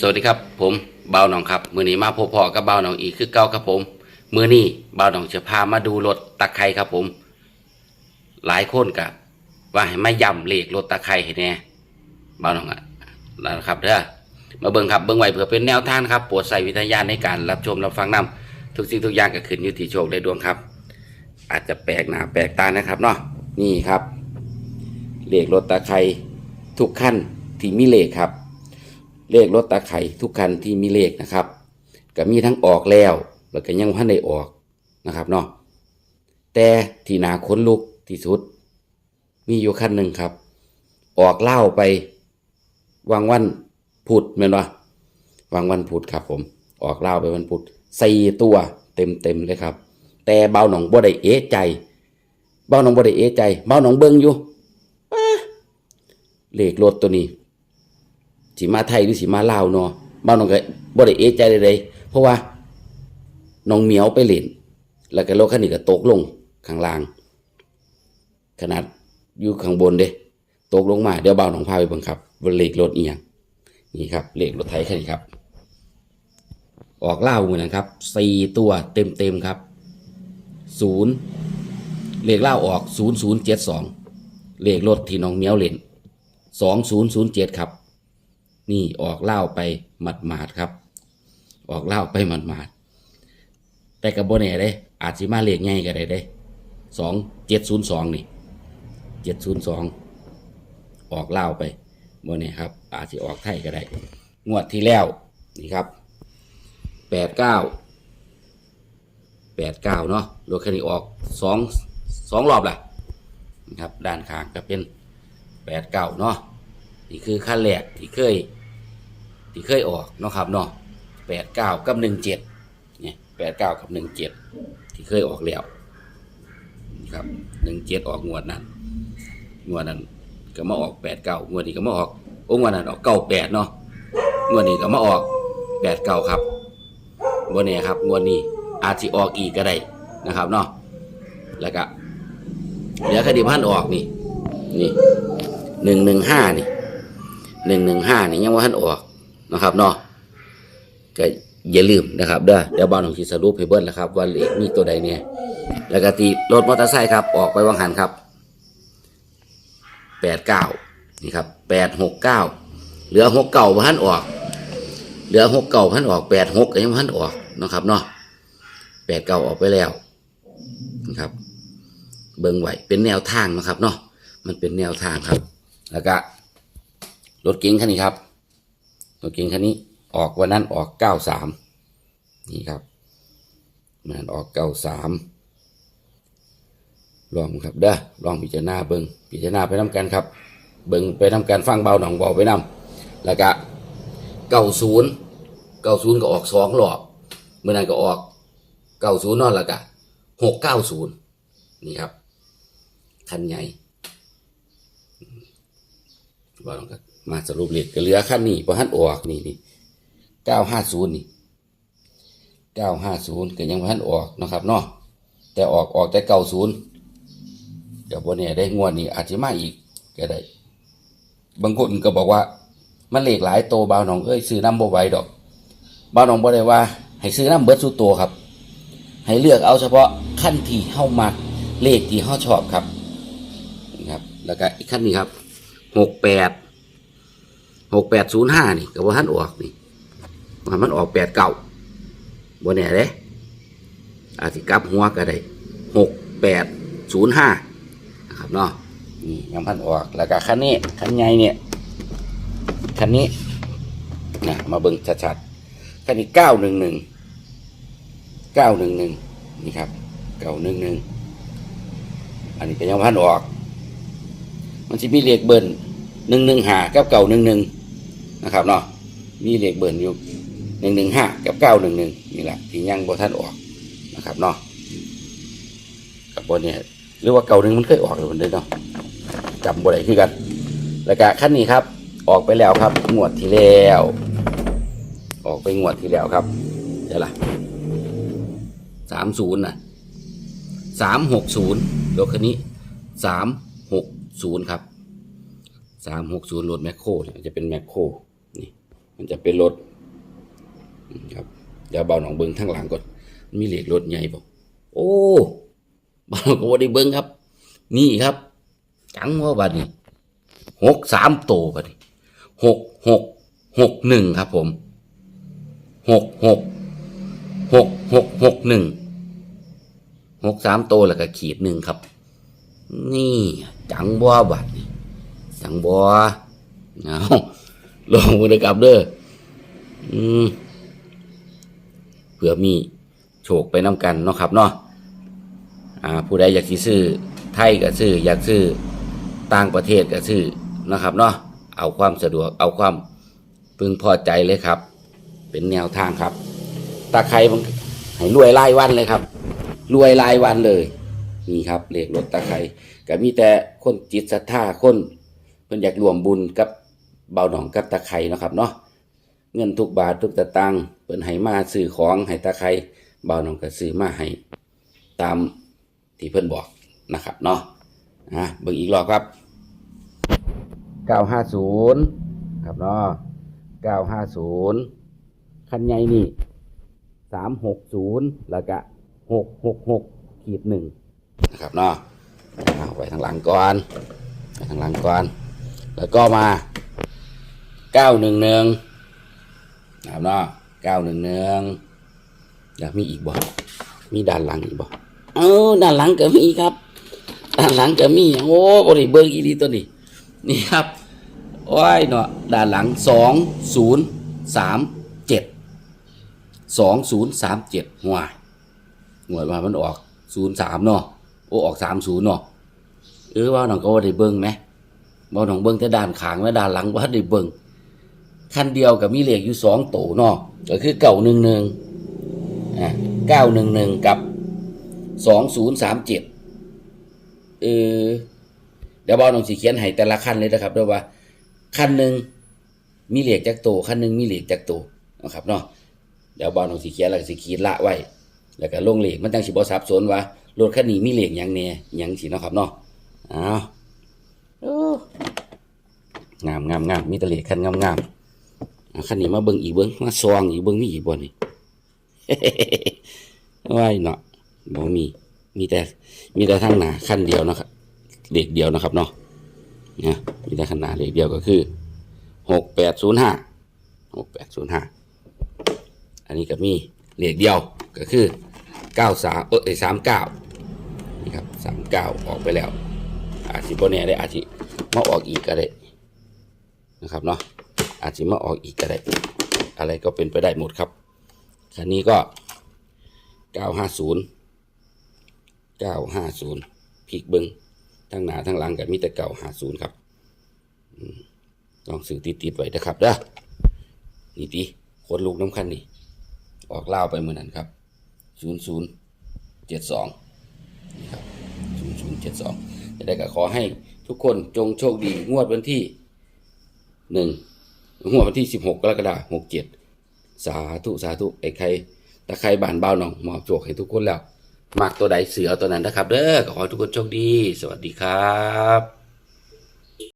สวัสดีครับ ผมเบาหนองครับ มือนี้มาพบพอกับเบาหนองอีกคือเก่าครับผม มือนี้บ่าหนองจะพามาดูรถตะไคร่ครับผม หลายคนกะว่าให้มาย่ำเลขรถตะไคร่ให้แน่บ่าหนองอะนะครับเด้อมาเบิ่งครับเบิ่งไว้เพื่อเป็นแนวทางครับโปรดใส่วิทยาณในการรับชมรับฟังนำทุกสิ่งทุกอย่างก็ขึ้นอยู่ที่โชคได้ดวงครับ อาจจะแปลกหน้าแปลกตานะครับเนาะนี่ครับเลขรถตะไคร่ทุกขั้นที่มีเลขครับ เลขรถตะไคร่ทุกคันที่มีเลขนะครับก็มีทั้งออกแล้ว แล้วก็ยังพันได้ออกนะครับเนาะแต่ที่นาค้นลุกที่สุด มีอยู่คันหนึ่งครับ ออกเล่าไปวางวันพุธแม่นวะวางวันพุธครับผม ออกเล่าไปวันพุธสี่ตัวเต็มเต็มเลยครับ แต่เบาหนองบ่ได้เอะใจ เบาหนองบ่ได้เอะใจ เบาหนองเบิ่งอยู่เลขรถตัวนี้ สีมาไทยหรือสีมาลาวเนาะบ้านน้องก็บ่ได้เอะใจเลยๆเพราะว่าน้องเหมียวไปเล่น แล้วก็รถคันนี้ก็ตกลงข้างล่าง ขนาดอยู่ข้างบนเด้ตกลงมาเดี๋ยวบ่าวน้องพาไปบิ่งครับเลขรถเอียงนี่ครับเลขรถไทยคันนี้ครับ ออกเล่าวมือนะครับสี่ตัวเต็มเต็มๆครับศูนย์เลขเล่าออกศูนย์ศูนย์เจ็ดสองเลขรถที่น้องเหมียวเล่นสองศูนย์ศูนย์เจ็ดครับ นี่ออกเล่าไปหมัดหมาดครับ ออกเล่าไปหมัดหมาดแต่กับโบเน่ได้อาจสิมาเลขง่ายก็ได้ได้สองเจ็ดศูนย์สองนี่เจ็ดศูนย์สองออกเล่าไปโบเน่ครับ อาจสิออกไทยก็ได้ งวดที่แล้วนี่ครับแปดเก้าแปดเก้าเนาะรถคันนี้ออกสองสองรอบแหละนะครับ ด้านข้างก็เป็นแปดเก้าเนาะ นี่คือขั้นแรกที่เคยที่เคยออกเนาะครับเนาะแปดเก้ากับหนึ่งเจ็ดเนี่ยแปดเก้ากับหนึ่งเจ็ดที่เคยออกแล้วนะครับหนึ่งเจ็ดออกงวดนั้นงวดนั้นก็มาออกแปดเก้างวดนี้ก็มาออกโอ้งวดนั้นออกเก้าแปดเนาะงวดนี้ก็มาออกแปดเก้าครับงวดนี้ครับงวดนี้อาจจะออกอีกก็ได้นะครับเนาะแล้วก็เหลือคดีพันออกนี่นี่หนึ่งหนึ่งห้านี่ หนึ่งหนึ่งห้านี่ยังว่าท่านออกนะครับเนาะก็อย่าลืมนะครับเด้อเดี๋ยวบ้านของชีสรุปให้เบิ้ลนะครับ ว่าเลขมีตัวใดเนี่ยแล้วก็ตีรถมอเตอร์ไซค์ครับออกไปวังหันครับแปดเก้านี่ครับแปดหกเก้าเหลือหกเก่าพันออก เหลือหกเก่าพันออกแปดหกยังพันออกนะครับเนาะแปดเก่าออกไปแล้วนะครับ เบิ่งไหวเป็นแนวทางนะครับเนาะมันเป็นแนวทางครับ แล้วก็ รถเก๋งคันนี้ครับรถเก๋งคันนี้ออกวันนั้นออกเก้าสามนี่ครับมันออกเก้าสามลองครับเด้อลองพิจารณาเบิงพิจารณาไปน้กันครับ เบิงไปทำการฟังเบาหนองเบาไปนํแล้วก็เก้าศูนย์เก้าศูนย์ก็ออกสองรอบเมื่อนั้นก็ออกเก้าศูนย์นอนแล้วก็หกเก้าศูนย์นี่ครับคันใหญ่ว่าลองกัน มาสรุปเลขก็เหลือขั้นนี้พอหันออกนี่นี่เก้าห้าศูนย์นี่เก้าห้าศูนย์ก็ยังพอหันออกนะครับเนาะแต่ออกออกแต่เก้าศูนย์เดี๋ยววันนี้ได้งวดนี้อาจจะมาอีกก็ได้ บางคนก็บอกว่า มันเลขหลายโตบาวหนองเอ้ยซื้อน้ำบ่ไหวดอกบาวหนองบ่ได้ว่า ให้ซื้อน้ำเบิร์ดสู้โตครับ ให้เลือกเอาเฉพาะขั้นที่เข้ามาเลขที่เข้าชอบครับนะครับ แล้วก็อีกขั้นนี้ครับหกแปด หกแปดศูนย์ห้านี่ก็ว่าท่านออกนี่ว่ามันออกแปดเก้าบนแน่เด้อาจจะกลับหัวก็ได้หกแปดศูนย์ห้านะครับเนาะนี่ยังพันออกแล้วก็คันนี้คันใหญ่เนี่ยคันนี้นะมาเบิ่งชัดๆคันนี้เก้าหนึ่งหนึ่งเก้าหนึ่งหนึ่งนี่ครับเก้าหนึ่งหนึ่งอันนี้ก็ยังพันออก มันจะมีเลขเบิ้ลหนึ่งหนึ่งห้ากับเก้าหนึ่งหนึ่ง นะครับเนาะมีเลขเบิ้ลอยู่หนึ่งหนึ่งห้ากับเก้าหนึ่งหนึ่งนี่แหละที่ยังบ่ท่านออกนะครับเนาะกับบนเนี่ยหรือว่าเก่าหนึ่งมันเคยออกอยู่คนเดียวเนาะจำบ่ได้คือกัน แล้วก็ขั้นนี้ครับ ออกไปแล้วครับ งวดที่แล้ว ออกไปงวดที่แล้วครับเดี๋ยวล่ะสามศูนย์นะสามหกศูนย์รถคันนี้สามหกศูนย์ครับสามหกศูนย์รถแมคโครจะเป็นแมคโคร มันจะเป็นรถครับเดี๋ยวเบาหนองเบิงทั้งหลังก่อนมีเหล็กรถใหญ่บ่โอ้เบาก็บ่ได้เบิงครับ นี่ครับจังว่าบัดนี้หกสามโตบัดนี้หกหกหกหนึ่งครับ ผมหกหกหกหกหกหนึ่งหกสามโตแล้วก็ขีดหนึ่งครับ นี่ จังบัวบัดนี้จังบัวเอา ลองมือกับเด้ออืมเผื่อมีโชคไปน้ำกันเนาะครับเนาะอ่า ผู้ใดอยากซื้อไทยก็ซื้ออยากซื้อต่างประเทศก็ซื้อนะครับเนาะเอาความสะดวกเอาความพึงพอใจเลยครับ เป็นแนวทางครับตาไคร้มันให้รวยรายวันเลยครับ รวยรายวันเลยนี่ครับเลขรถตาไคร้ก็มีแต่คนจิตศรัทธาคนเพิ่นอยากรวมบุญกับ เบาหนองกับตาไคร้นะครับเนาะเงินทุกบาททุกตะตังเพิ่นให้มาซื้อของให้ตาไคร้เบาหนองก็ซื้อมาให้ตามที่เพิ่นบอกนะครับเนาะอะเบิ่งอีกรอบครับ 950 ครับเนาะ950 คันใหญ่นี่ 360 แล้วก็666ขีดหนึ่งนะครับเนาะเอาไปทางหลังก่อนไปทางหลังก่อน แล้วก็มา 911นะครับเนาะ911อยากมีอีกบ่มีด้านหลังอีกบ่เออด้านหลังก็มีครับ ด้านหลังก็มีโอ้บริเบิงอีดีตัวนี้ นี่ครับโอ้ยเนาะด้านหลังสองศูนย์สามเจ็ดสองศูนย์สามเจ็ดห่วยห่วยมามันออกศูนย์สามเนาะโอ้ออกสามศูนย์เนาะเออว่าน้องก็ว่าได้เบิ้งไหมว่าน้องเบิ้งแต่ด้านขางและด้านหลังว่าได้เบิ้ง คันเดียวกับมีเลขอยู่สองโตเนาะก็คือเก่าหนึ่งหนึ่งอ่าเก้าหนึ่งหนึ่งกับสองศูนย์สามเจ็ดเออเดี๋ยวบอลน้องสีเขียนให้แต่ละขั้นเลยนะครับด้วยว่าขั้นหนึ่งมีเหล็กจากโตขั้นหนึ่งมีเหล็กจากโตนะครับเนาะเดี๋ยวบอลน้องสีเขียนแล้วก็สีขีดละไว้ แล้วก็ลงเหล็กมันตั้งสิบอสับสนว่ารถคันนี้มีเหล็กยังแหน่หยังสิเนะครับเนาะอ้าวงามงามงามมีแตะเหล็กคันงามงาม อะคันนี้มาเบิ่งอีกเบิ่งมาซองอีกเบิ่งมีอีกบ่นี่ว้ายเนาะบ่มีมีแต่ มีแต่ทางหนาขั้นเดียวนะครับเลขเดียวนะครับเนาะเนี่ยมีแต่ขนาดเลขเดียวก็คือหกแปดศูนย์ห้าหกแปดศูนย์ห้าอันนี้ก็มีเลขเดียวก็คือเก้าสามเออสามเก้านี่ครับสามเก้าออกไปแล้วอาจจะโบแน่ได้อาจจะมาออกอีกก็ได้นะครับเนาะ อาจจะมาออกอีกก็ได้ อะไรก็เป็นไปได้หมดครับ คันนี้ก็เก้าห้าศูนย์เก้าห้าศูนย์พลิกเบิงทั้งหนาทั้งหลังกับมีแต่เก้าห้าศูนย์ครับลองสื่อติดติดๆไว้นะครับเด้อนี่ดีโคตรลูกน้ำคันนี่ ออกเล่าไปเมื่อนั้นครับศูนย์ศูนย์เจ็ดสองนี่ครับศูนย์ศูนย์เจ็ดสองจะได้ก็ขอให้ทุกคนจงโชคดีงวดวันที่หนึ่ง งวดวันที่สิบหกกรกฎาคมหกเจ็ดสาธุ สาธุ ไอ้ใครตะใครบานเบาหนองมอบโชคให้ทุกคนแล้ว มากตัวใดเสือตัวนั้นนะครับ เด้อขอให้ทุกคนโชคดี สวัสดีครับ